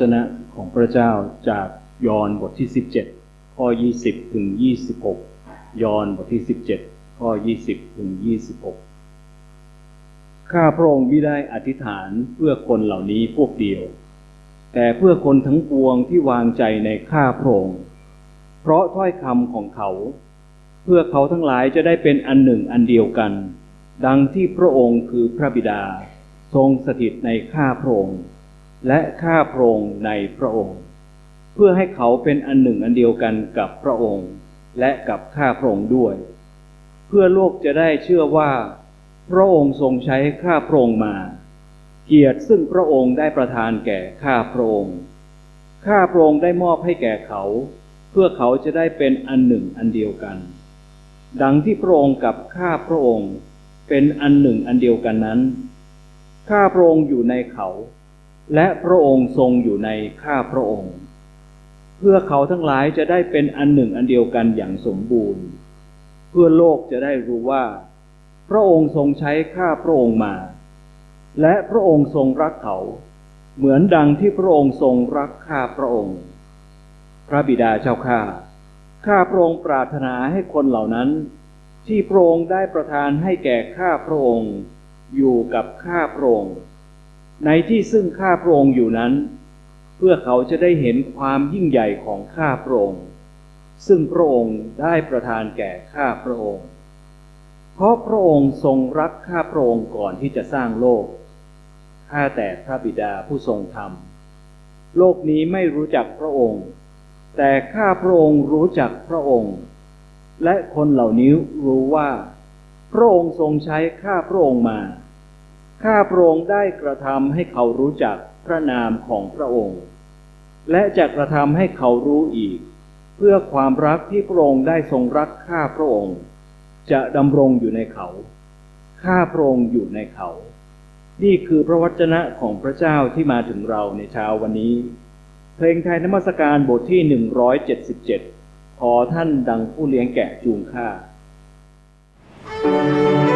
จนะของพระเจ้าจากยอห์นบทที่ 17 ข้อ 20 ถึง 26 ยอห์นบทที่ 17 ข้อ 20 ถึง 26 ข้าพระองค์มิได้อธิษฐานเพื่อคนเหล่านี้พวกเดียว แต่เพื่อคนทั้งปวงที่วางใจในข้าพระองค์ เพราะถ้อยคำของเขา เพื่อเขาทั้งหลายจะได้เป็นอันหนึ่งอันเดียวกัน ดังที่พระองค์คือพระบิดา ทรงสถิตในข้าพระองค์ และข้าพระองค์ในพระองค์ เพื่อให้เขาเป็นอันหนึ่งอันเดียวกันกับพระองค์ และกับข้าพระองค์ด้วย เพื่อโลกจะได้เชื่อว่า พระองค์ทรงใช้ข้าพระองค์มา เกียรติซึ่งพระองค์ได้ประทานแก่ข้าพระองค์ข้าพระองค์ได้มอบให้แก่เขา เพื่อเขาจะได้เป็นอันหนึ่งอันเดียวกัน ดังที่พระองค์กับข้าพระองค์เป็นอันหนึ่งอันเดียวกันนั้น ข้าพระองค์อยู่ในเขา และพระองค์ทรงอยู่ในข้าพระองค์ เพื่อเขาทั้งหลายจะได้เป็นอันหนึ่งอันเดียวกันอย่างสมบูรณ์ เพื่อโลกจะได้รู้ว่า พระองค์ทรงใช้ข้าพระองค์มา และพระองค์ทรงรักเขา เหมือนดังที่พระองค์ทรงรักข้าพระองค์ พระบิดาเจ้าข้าข้าพระองค์ปรารถนาให้คนเหล่านั้น ที่พระองค์ได้ประทานให้แก่ข้าพระองค์ อยู่กับข้าพระองค์ ในที่ซึ่งข้าพระองค์อยู่นั้น เพื่อเขาจะได้เห็นความยิ่งใหญ่ของข้าพระองค์ ซึ่งพระองค์ได้ประทานแก่ข้าพระองค์ เพราะพระองค์ทรงรักข้าพระองค์ก่อนที่จะสร้างโลก ข้าแต่พระบิดาผู้ทรงธรรม โลกนี้ไม่รู้จักพระองค์ แต่ข้าพระองค์รู้จักพระองค์ และคนเหล่านี้รู้ว่า พระองค์ทรงใช้ข้าพระองค์มา ข้าพระองค์ได้กระทำให้เขารู้จักพระนามของพระองค์ และจะกระทำให้เขารู้อีก เพื่อความรักที่พระองค์ได้ทรงรักข้าพระองค์ จะดำรงอยู่ในเขา ข้าพระองค์อยู่ในเขา นี่คือพระวจนะของพระเจ้าที่มาถึงเราในเช้าวันนี้ เพลงไทยนมัสการบทที่ 177 ขอท่านดังผู้เลี้ยงแกะจูงข้า Amen.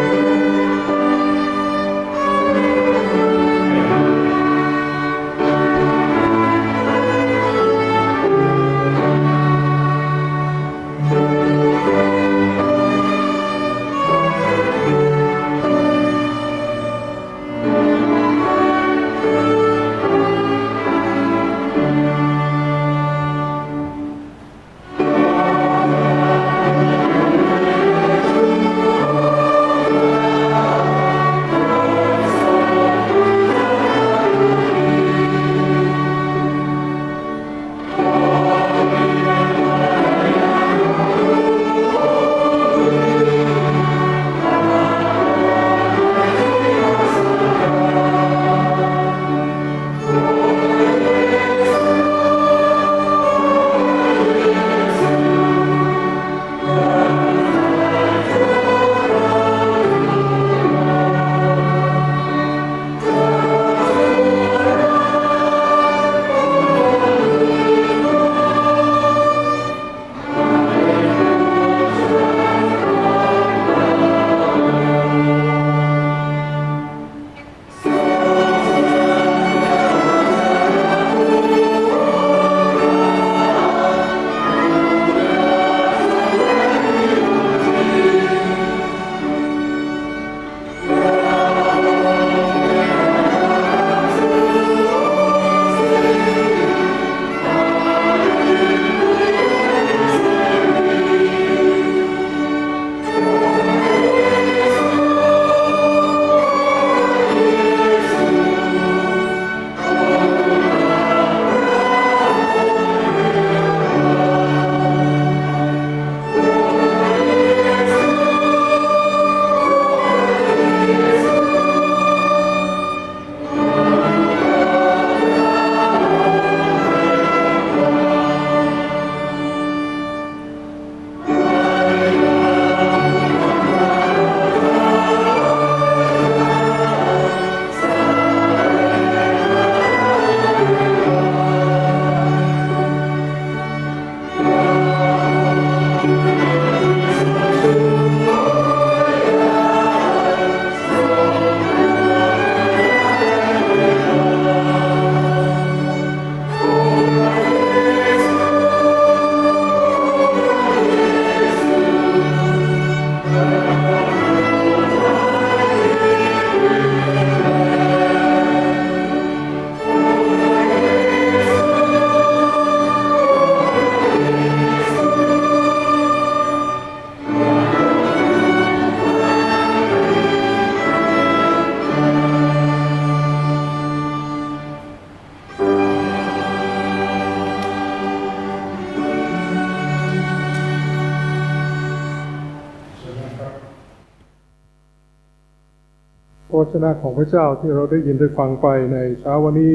นะของพระเจ้าที่เราได้ยินได้ฟังไปในเช้าวันนี้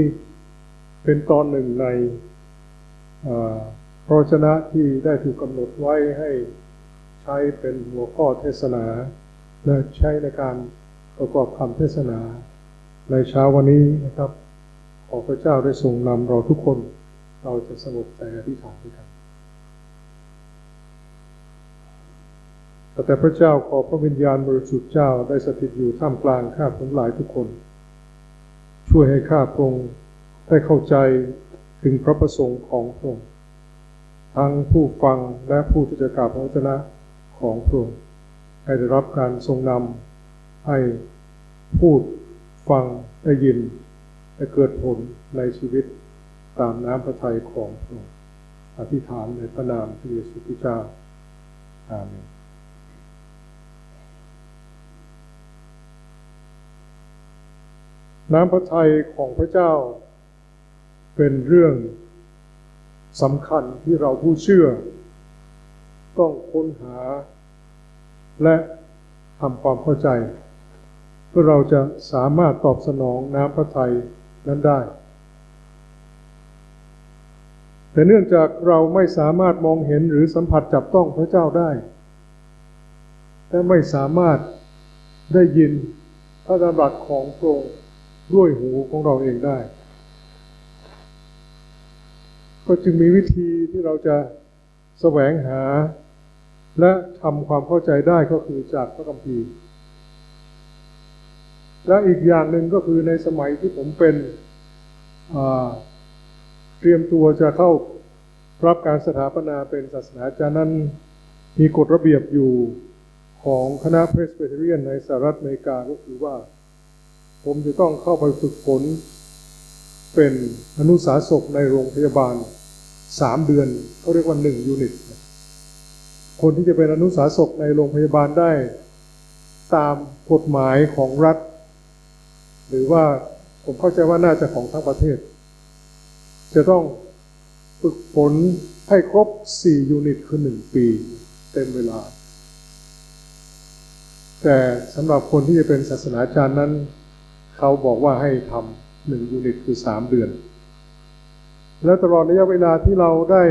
เป็นตอนหนึ่งในพระวจนะที่ได้ถูกกำหนดไว้ให้ใช้เป็นหัวข้อเทศนา และใช้ในการประกอบคำเทศนา ในเช้าวันนี้นะครับ ขอพระเจ้าได้ทรงนำเราทุกคน เราจะสงบใจอธิษฐานด้วยกัน แต่พระเจ้าขอพระวิญญาณบริสุทธิ์เจ้าได้สถิตอยู่ท่ามกลางข้าทั้งหลายทุกคน ช่วยให้ข้าพระองค์ได้เข้าใจถึงพระประสงค์ของพระองค์ทั้งผู้ฟังและผู้ที่จะกราบพระวจนะของพระองค์ให้ได้รับการทรงนำให้พูดฟังได้ยินและเกิดผลในชีวิตตามน้ำพระทัยของพระองค์อธิษฐานในพระนามพระเยซูคริสต์เจ้าอาเมน น้ำพระทัยของพระเจ้า เป็นเรื่องสำคัญที่เราผู้เชื่อ ต้องค้นหา และทำความเข้าใจ เพื่อเราจะสามารถตอบสนองน้ำพระทัยนั้นได้ แต่เนื่องจากเราไม่สามารถมองเห็นหรือสัมผัสจับต้องพระเจ้าได้และไม่สามารถได้ยินพระดำรัสของพระองค์ ด้วยหูของเราเองได้ ก็จึงมีวิธีที่เราจะแสวงหา และทำความเข้าใจได้ก็คือจากพระคัมภีร์ และอีกอย่างหนึ่งก็คือในสมัยที่ผมเป็นเตรียมตัวจะเข้ารับการสถาปนาเป็นศาสนาจารย์นั้นมีกฎระเบียบอยู่ของคณะเพรสเบเทเรียนในสหรัฐอเมริกาก็คือว่า ผมจะต้องเข้าไปฝึกฝน เป็นอนุสาสกในโรงพยาบาลสามเดือนเขาเรียกว่าหนึ่งยูนิต คนที่จะเป็นอนุสาสกในโรงพยาบาลได้ ตามกฎหมายของรัฐ หรือว่าผมเข้าใจว่าน่าจะของทั้งประเทศ จะต้องฝึกฝนให้ครบ 4 ยูนิต คือ 1 ปี เต็มเวลา แต่สำหรับคนที่จะเป็นศาสนาจารย์นั้น เขาบอกว่าให้ทำหนึ่งยูนิตคือ3เดือน และตลอดระยะเวลาที่เราได้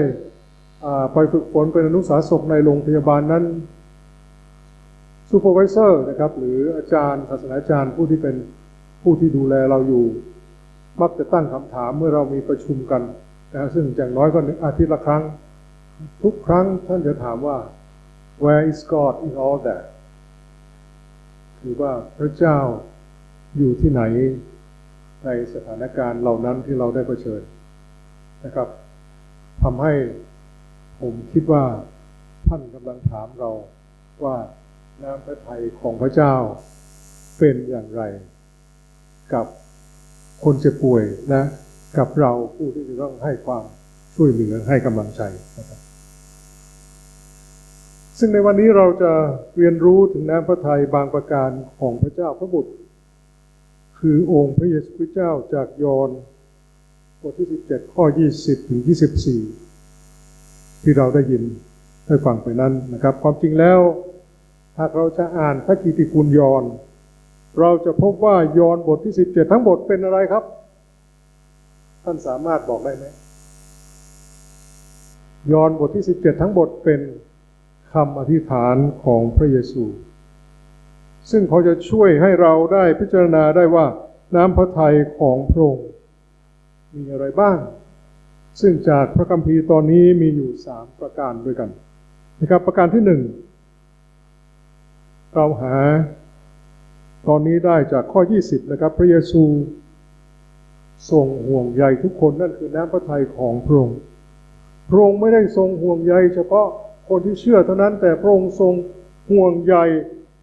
ไปฝึกฝนเป็นอนุสาสกในโรงพยาบาลนั้นซูเปอร์วิเซอร์นะครับหรืออาจารย์ศาสนาจารย์ผู้ที่เป็นผู้ที่ดูแลเราอยู่ มักจะตั้งคำถามเมื่อเรามีประชุมกันนะซึ่งอย่างน้อยก็หนึ่งอาทิตย์ละครั้ง ทุกครั้งท่านจะถามว่า where is God in all that คือว่าพระเจ้า อยู่ที่ไหนในสถานการณ์เหล่านั้นที่เราได้เผชิญนะครับทำให้ผมคิดว่าท่านกำลังถามเราว่าน้ำพระทัยของพระเจ้าเป็นอย่างไร กับคนเจ็บป่วยนะกับเราผู้ที่จะต้องให้ความช่วยเหลือให้กำลังใจนะครับซึ่งในวันนี้เราจะเรียนรู้ถึงน้ำพระทัยบางประการของพระเจ้าพระบุตร คือองค์พระเยซูคริสต์เจ้าจากยอห์นบทที่ 17 ข้อ 20 ถึง 24 ที่เราได้ยินได้ฟังไปนั้นนะครับ ความจริงแล้ว หากเราจะอ่านพระกิติคุณยอห์นเราจะพบว่ายอห์นบทที่ 17 ทั้งบทเป็นอะไรครับ ท่านสามารถบอกได้ไหมยอห์นบทที่ 17 ทั้งบทเป็นคำอธิษฐานของพระเยซู ซึ่งเขาจะช่วยให้เราได้พิจารณาได้ว่าน้ำพระทัยของพระองค์มีอะไรบ้าง ซึ่งจากพระคัมภีร์ตอนนี้มีอยู่สามประการด้วยกันนะครับประการที่หนึ่งเราหาตอนนี้ได้จากข้อ 20 นะครับ พระเยซูทรงห่วงใยทุกคนนั่นคือน้ำพระทัยของพระองค์พระองค์ไม่ได้ทรงห่วงใยเฉพาะคนที่เชื่อเท่านั้นแต่พระองค์ทรงห่วงใย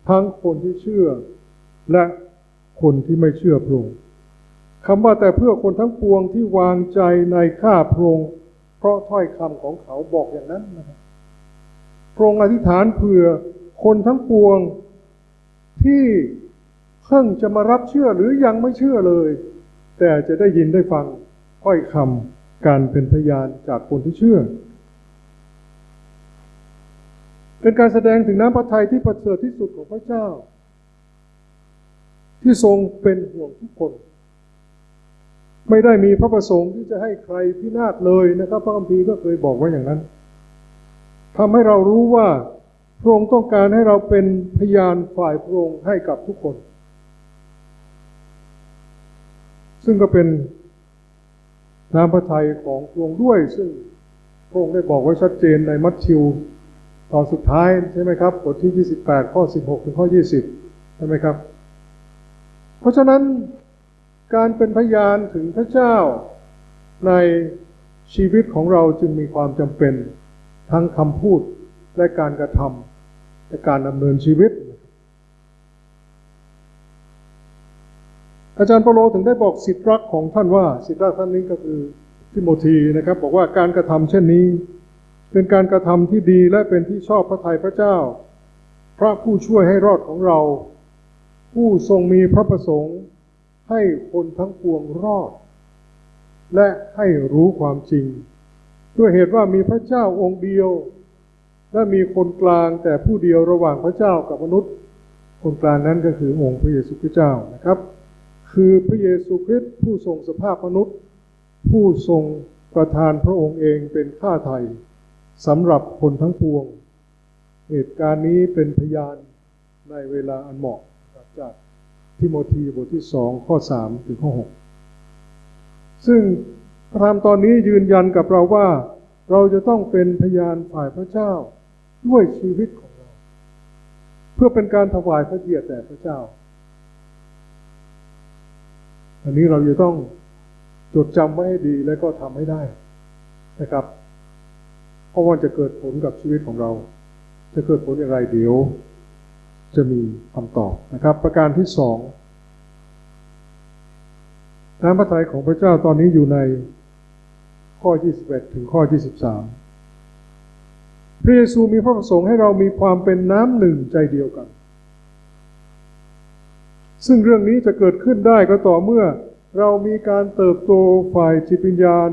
ทั้งคนที่เชื่อ และคนที่ไม่เชื่อพระองค์คำว่าแต่เพื่อคนทั้งปวงที่วางใจในข้าพระองค์เพราะถ้อยคำของเขาบอกอย่างนั้นนะครับพระองค์อธิษฐานเผื่อคนทั้งปวงที่เพิ่งจะมารับเชื่อหรือยังไม่เชื่อเลย แต่จะได้ยินได้ฟังถ้อยคำการเป็นพยานจากคนที่เชื่อ เป็นการแสดงถึงน้ำพระทัยที่ประเสริฐที่สุดของพระเจ้า ที่ทรงเป็นห่วงทุกคน ไม่ได้มีพระประสงค์ที่จะให้ใครพินาศเลยนะครับ พระคัมภีร์ก็เคยบอกไว้อย่างนั้นทำให้เรารู้ว่าพระองค์ต้องการให้เราเป็นพยานฝ่ายพระองค์ให้กับทุกคน ซึ่งก็เป็นน้ำพระทัยของพระองค์ด้วย ซึ่งพระองค์ได้บอกไว้ชัดเจนในมัทธิว ตอนสุดท้ายใช่ไหมครับบทที่ 28 ข้อ 16 ถึงข้อ 20 ใช่ไหมครับ เพราะฉะนั้นการเป็นพยานถึงพระเจ้าในชีวิตของเราจึงมีความจำเป็นทั้งคำพูดและการกระทำและการดำเนินชีวิต อาจารย์เปโลถึงได้บอกสิทธิรักของท่านว่า สิทธิรักท่านนี้ก็คือทิโมธีนะครับ บอกว่าการกระทำเช่นนี้ เป็นการกระทำที่ดีและเป็นที่ชอบพระทัยพระเจ้า พระผู้ช่วยให้รอดของเรา ผู้ทรงมีพระประสงค์ให้คนทั้งปวงรอด และให้รู้ความจริง ด้วยเหตุว่ามีพระเจ้าองค์เดียว และมีคนกลางแต่ผู้เดียวระหว่างพระเจ้ากับมนุษย์ คนกลางนั้นก็คือองค์พระเยซูคริสต์เจ้านะครับ คือพระเยซูคริสต์ผู้ทรงสภาพมนุษย์ ผู้ทรงประทานพระองค์เองเป็นข้าไทย สำหรับคนทั้งปวง เหตุการณ์นี้เป็นพยานในเวลาอันเหมาะจากทิโมธีบทที่สองข้อสามถึงข้อหกซึ่งพระธรรมตอนนี้ยืนยันกับเราว่าเราจะต้องเป็นพยานฝ่ายพระเจ้าด้วยชีวิตของเรา เพื่อเป็นการถวายพระเกียรติแด่พระเจ้า อันนี้เราจะต้องจดจำไว้ให้ดีและก็ทำให้ได้นะครับ เพราะว่าจะเกิดผลกับชีวิตของเรา จะเกิดผลอย่างไรเดี๋ยว จะมีคำตอบนะครับ ประการที่สองน้ำพระทัยของพระเจ้าตอนนี้อยู่ในข้อ 21 ถึงข้อ 23 พระเยซูมีพระประสงค์ให้เรามีความเป็นน้ำหนึ่งใจเดียวกัน ซึ่งเรื่องนี้จะเกิดขึ้นได้ก็ต่อเมื่อเรามีการเติบโตฝ่ายจิตวิญญาณ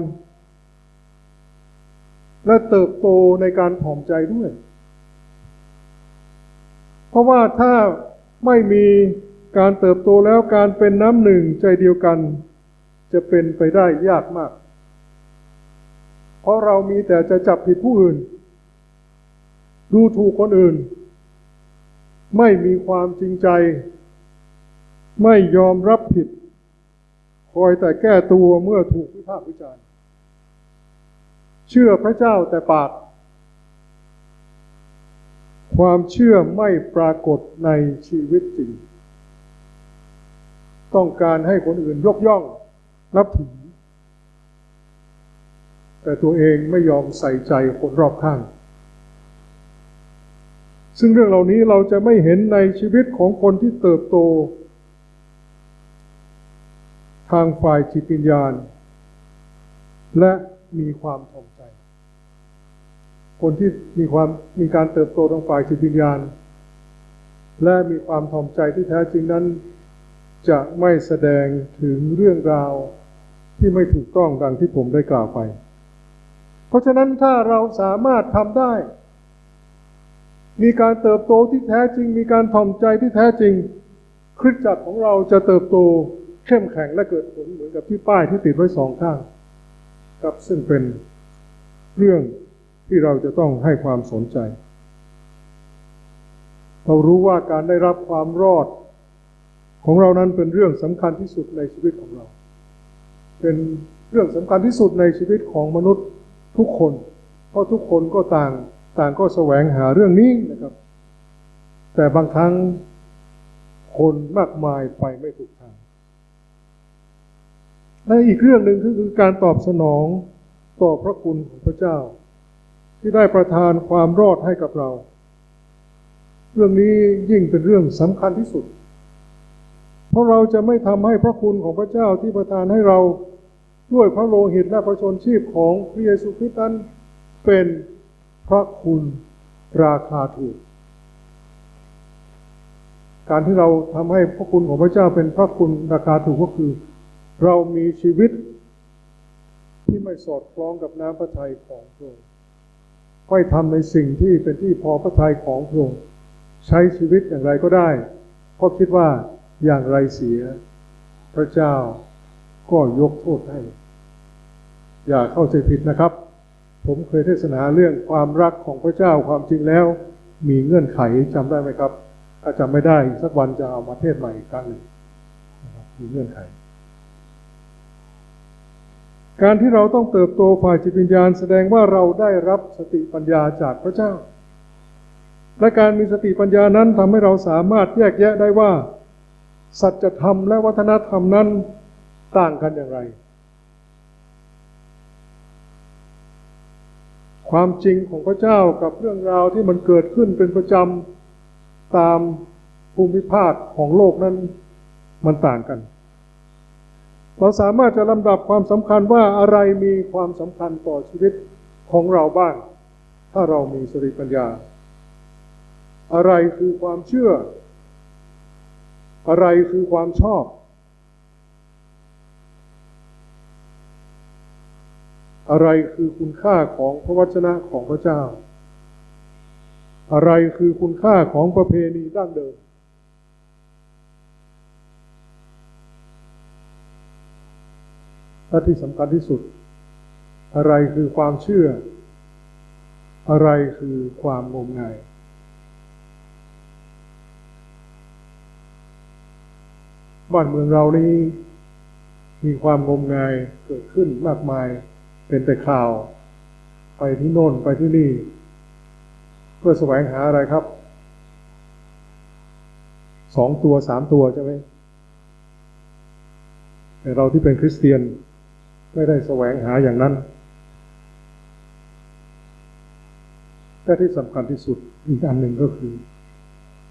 และเติบโตในการถ่อมใจด้วย เพราะว่าถ้าไม่มีการเติบโตแล้วการเป็นน้ำหนึ่งใจเดียวกัน จะเป็นไปได้ยากมาก เพราะเรามีแต่จะจับผิดผู้อื่น ดูถูกคนอื่น ไม่มีความจริงใจ ไม่ยอมรับผิด คอยแต่แก้ตัวเมื่อถูกวิพากษ์วิจารณ์ เชื่อพระเจ้าแต่ปาก ความเชื่อไม่ปรากฏในชีวิตจริง ต้องการให้คนอื่นยกย่องนับถือ แต่ตัวเองไม่ยอมใส่ใจคนรอบข้าง ซึ่งเรื่องเหล่านี้เราจะไม่เห็นในชีวิตของคนที่เติบโต ทางฝ่ายจิตวิญญาณ และมีความถ่อม คนที่มีความมีการเติบโตทางฝ่ายจิตวิญญาณ และมีความถ่อมใจที่แท้จริงนั้น จะไม่แสดงถึงเรื่องราวที่ไม่ถูกต้องดังที่ผมได้กล่าวไป เพราะฉะนั้นถ้าเราสามารถทำได้ มีการเติบโตที่แท้จริง มีการถ่อมใจที่แท้จริงคริสตจักรของเราจะเติบโตเข้มแข็งและเกิดผลเหมือนกับที่ป้ายที่ติดไว้สองข้าง ครับซึ่งเป็นเรื่อง ที่เราจะต้องให้ความสนใจ เรารู้ว่าการได้รับความรอด ของเรานั้นเป็นเรื่องสำคัญที่สุดในชีวิตของเรา เป็นเรื่องสำคัญที่สุดในชีวิตของมนุษย์ทุกคน เพราะทุกคนก็ต่างต่างก็แสวงหาเรื่องนี้นะครับ แต่บางครั้งคนมากมายไปไม่ถูกทางและอีกเรื่องหนึ่งก็คือการตอบสนองต่อพระคุณของพระเจ้า ที่ได้ประทานความรอดให้กับเรา เรื่องนี้ยิ่งเป็นเรื่องสำคัญที่สุด เพราะเราจะไม่ทำให้พระคุณของพระเจ้าที่ประทานให้เราด้วยพระโลหิตและพระชนชีพของพระเยซูคริสต์นั้นเป็นพระคุณราคาถูก การที่เราทำให้พระคุณของพระเจ้าเป็นพระคุณราคาถูกก็คือ เรามีชีวิตที่ไม่สอดคล้องกับน้ำพระทัยของพระองค์ ค่ทำในสิ่งที่เป็นที่พอพระทัยของพระองค์ใช้ชีวิตอย่างไรก็ได้เพราะคิดว่าอย่างไรเสีย พระเจ้าก็ยกโทษให้ อย่าเข้าใจผิดนะครับ ผมเคยเทศนาเรื่องความรักของพระเจ้าความจริงแล้ว มีเงื่อนไขจำได้ไหมครับ ถ้าจำไม่ได้สักวันจะเอามาเทศใหม่อีกครั้งหนึ่งมีเงื่อนไข การที่เราต้องเติบโตฝ่ายจิตวิญญาณ แสดงว่าเราได้รับสติปัญญาจากพระเจ้า และการมีสติปัญญานั้นทำให้เราสามารถแยกแยะได้ว่า สัจธรรมและวัฒนธรรมนั้นต่างกันอย่างไร ความจริงของพระเจ้ากับเรื่องราวที่มันเกิดขึ้นเป็นประจำตามภูมิภาคของโลกนั้นมันต่างกัน เราสามารถจะลำดับความสำคัญว่าอะไรมีความสำคัญต่อชีวิตของเราบ้าง ถ้าเรามีสติปัญญา อะไรคือความเชื่อ อะไรคือความชอบ อะไรคือคุณค่าของพระวจนะของพระเจ้า อะไรคือคุณค่าของประเพณีดั้งเดิม และที่สำคัญที่สุด อะไรคือความเชื่อ อะไรคือความงมงายบ้านเมืองเรานี้มีความงมงายเกิดขึ้นมากมายเป็นแต่ข่าว ไปที่โน่นไปที่นี่ เพื่อแสวงหาอะไรครับสองตัวสามตัวใช่ไหมแต่เราที่เป็นคริสเตียน ไม่ได้แสวงหาอย่างนั้นแต่ที่สำคัญที่สุดอีกอันหนึ่งก็คือ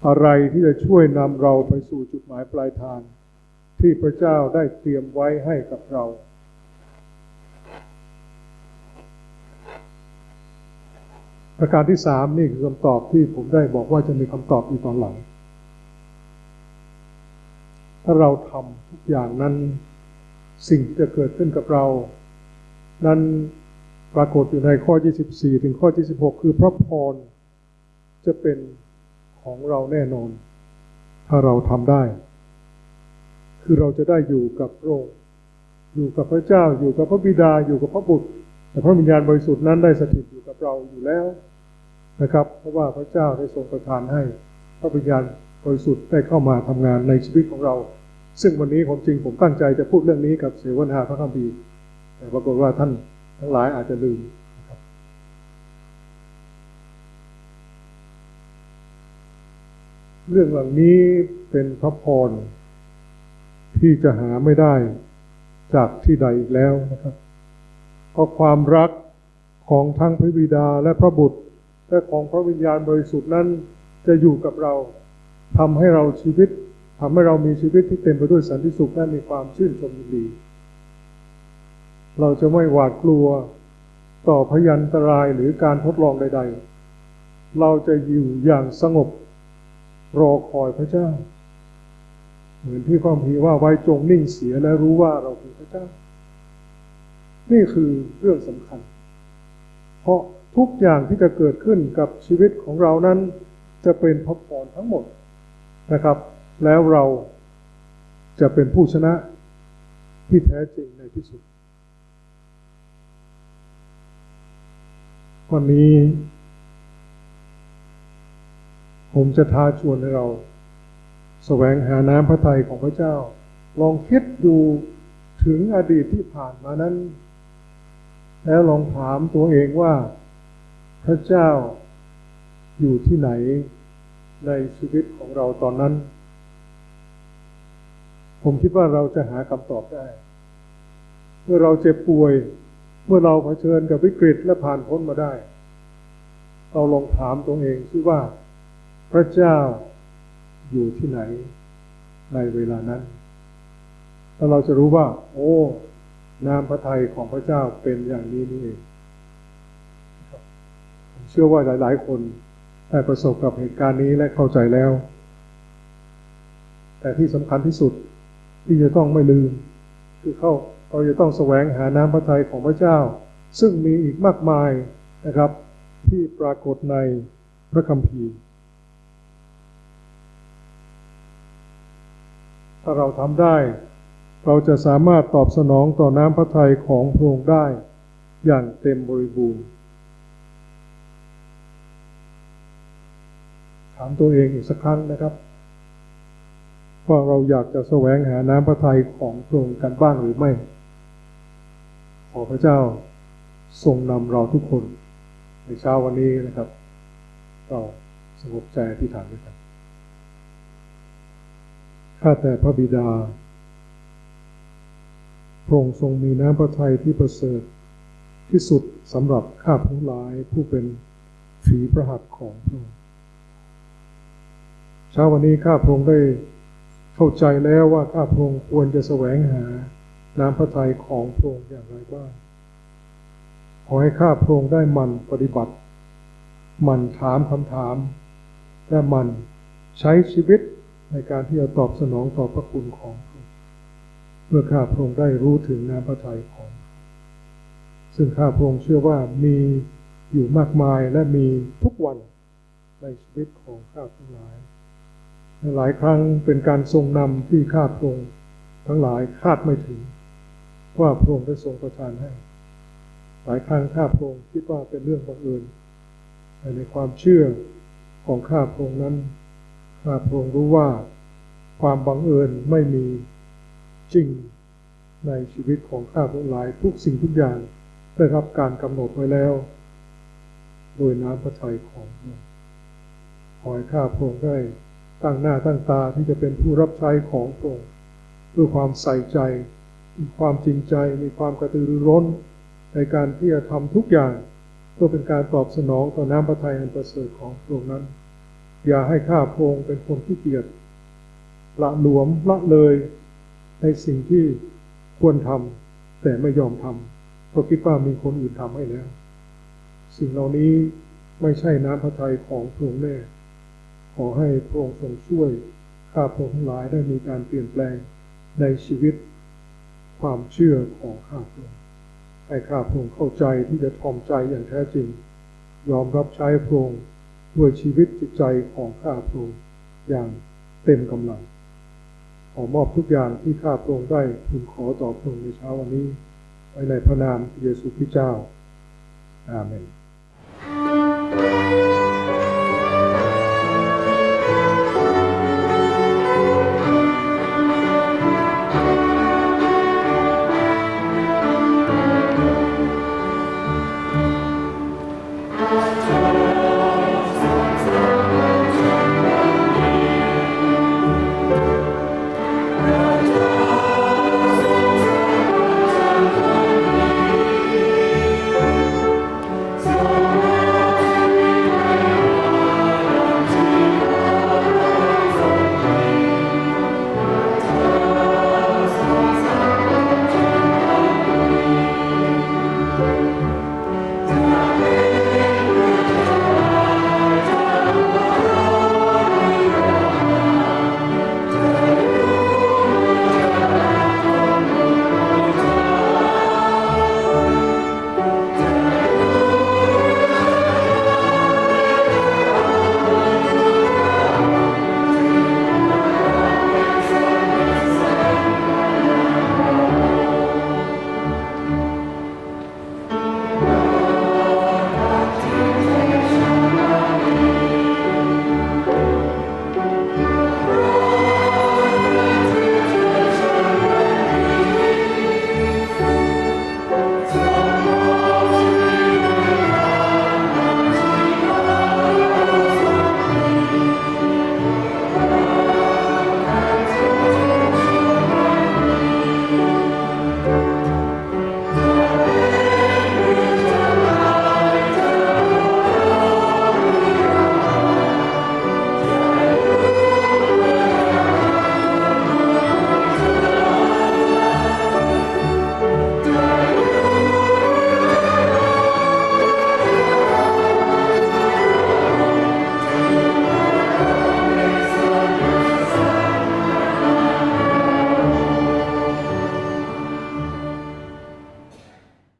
อะไรที่จะช่วยนำเราไปสู่จุดหมายปลายทาง ที่พระเจ้าได้เตรียมไว้ให้กับเรา ประการที่สามนี่คือคำตอบที่ผมได้บอกว่าจะมีคำตอบอีกตอนหลัง ถ้าเราทำทุกอย่างนั้น สิ่งที่จะเกิดขึ้นกับเรา นั้นปรากฏอยู่ในข้อ 24 ถึงข้อ 26 คือพระพรจะเป็นของเราแน่นอน ถ้าเราทำได้ คือเราจะได้อยู่กับพระองค์อยู่กับพระเจ้า อยู่กับพระบิดา อยู่กับพระบุตร แต่พระวิญญาณบริสุทธิ์นั้นได้สถิตอยู่กับเราอยู่แล้วนะครับ เพราะว่าพระเจ้าได้ทรงประทานให้ พระวิญญาณบริสุทธิ์ได้เข้ามาทำงานในชีวิตของเรา ซึ่งวันนี้ผมจริงผมตั้งใจจะพูดเรื่องนี้กับเสวนาพระคัมภีร์แต่ปรากฏว่าท่านทั้งหลายอาจจะลืมเรื่องเหล่านี้เป็นพระพรที่จะหาไม่ได้จากที่ใดอีกแล้วนะครับเพราะความรักของทั้งพระบิดาและพระบุตร และของพระวิญญาณบริสุทธิ์นั้นจะอยู่กับเราทำให้เราชีวิต ทำให้เรามีชีวิตที่เต็มไปด้วยสันติสุขและมีความชื่นชมยินดี เราจะไม่หวาดกลัวต่อพยันตรายหรือการทดลองใด ๆ เราจะอยู่อย่างสงบรอคอยพระเจ้า เหมือนที่ความพีว่าไว้จงนิ่งเสียและรู้ว่าเราคือพระเจ้า นี่คือเรื่องสำคัญ เพราะทุกอย่างที่จะเกิดขึ้นกับชีวิตของเรานั้นจะเป็นพระพรทั้งหมดนะครับ แล้วเราจะเป็นผู้ชนะที่แท้จริงในที่สุด วันนี้ ผมจะท้าชวนให้เราแสวงหาน้ำพระทัยของพระเจ้า ลองคิดดูถึงอดีตที่ผ่านมานั้น แล้วลองถามตัวเองว่า พระเจ้าอยู่ที่ไหนในชีวิตของเราตอนนั้น ผมคิดว่าเราจะหาคำตอบได้ เมื่อเราเจ็บป่วย เมื่อเราเผชิญกับวิกฤตและผ่านพ้นมาได้ เราลองถามตัวเองซิว่า พระเจ้าอยู่ที่ไหนในเวลานั้นแล้วเราจะรู้ว่า โอ้นามพระทัยของพระเจ้าเป็นอย่างนี้นี่เองผมเชื่อว่าหลาย ๆ คนได้ประสบกับเหตุการณ์นี้และเข้าใจแล้ว แต่ที่สำคัญที่สุด ที่จะต้องไม่ลืม คือเข้าเราจะต้องแสวงหาน้ำพระทัยของพระเจ้า ซึ่งมีอีกมากมายนะครับ ที่ปรากฏในพระคัมภีร์ ถ้าเราทำได้ เราจะสามารถตอบสนองต่อน้ำพระทัยของพระองค์ได้ อย่างเต็มบริบูรณ์ถามตัวเองอีกสักครั้งนะครับ ว่าเราอยากจะแสวงหาน้ำพระทัยของพระองค์กันบ้างหรือไม่ ขอพระเจ้าทรงนำเราทุกคนในเช้าวันนี้นะครับเราสงบใจที่ฐานด้วยกันข้าแต่พระบิดา พระองค์ทรงมีน้ำพระทัยที่ประเสริฐที่สุดสำหรับข้าทั้งหลายผู้เป็นฝีพระหัตของพระองค์เช้าวันนี้ข้าพระองค์ได้ เข้าใจแล้วว่าข้าพงค์ควรจะแสวงหาน้ำพระทัยของพระองค์อย่างไรบ้าง ขอให้ข้าพงค์ได้มันปฏิบัติ มันถามคำถาม และมันใช้ชีวิตในการที่จะตอบสนองต่อพระคุณของพระองค์เมื่อข้าพงค์ได้รู้ถึงน้ำพระทัยของพงค์ซึ่งข้าพงค์เชื่อว่ามีอยู่มากมายและมีทุกวันในชีวิตของข้าทั้งหลาย หลายครั้งเป็นการทรงนำที่ข้าพรงทั้งหลายคาดไม่ถึง ว่าพระองค์ได้ทรงประทานให้ หลายครั้งข้าพระองค์คิดว่าเป็นเรื่องบังเอิญแต่ในความเชื่อของข้าพระองค์นั้นข้าพระองค์รู้ว่าความบังเอิญไม่มีจริงในชีวิตของข้าพระองค์หลายทุกสิ่งทุกอย่างได้รับการกำหนดไว้แล้ว โดยน้ำพระทัยของพระองค์ขอให้ข้าพระองค์ได้ ตั้งหน้าตั้งตาที่จะเป็นผู้รับใช้ของพระองค์ด้วยความใส่ใจ มีความจริงใจ มีความกระตือรือร้น ในการที่จะทำทุกอย่างเพื่อเป็นการตอบสนองต่อน้ำพระทัยอันประเสริฐของพระองค์นั้น อย่าให้ข้าพระองค์เป็นคนที่เกียจละหลวมละเลยในสิ่งที่ควรทำแต่ไม่ยอมทำเพราะคิดว่ามีคนอื่นทำให้แล้ว สิ่งเหล่านี้ไม่ใช่น้ำพระทัยของพระองค์แน่ ขอให้พระองค์ทรงช่วยข้าพระองค์ทั้งหลายได้มีการเปลี่ยนแปลงในชีวิต ความเชื่อของข้าพระองค์ให้ข้าพระองค์เข้าใจที่จะทอมใจอย่างแท้จริง ยอมรับใช้พระองค์ด้วยชีวิตจิตใจของข้าพระองค์อย่างเต็มกำลัง ขอมอบทุกอย่างที่ข้าพระองค์ได้ทูลขอต่อพระองค์ในเช้าวันนี้ ไว้ในพระนามพระเยซูคริสต์เจ้า อาเมน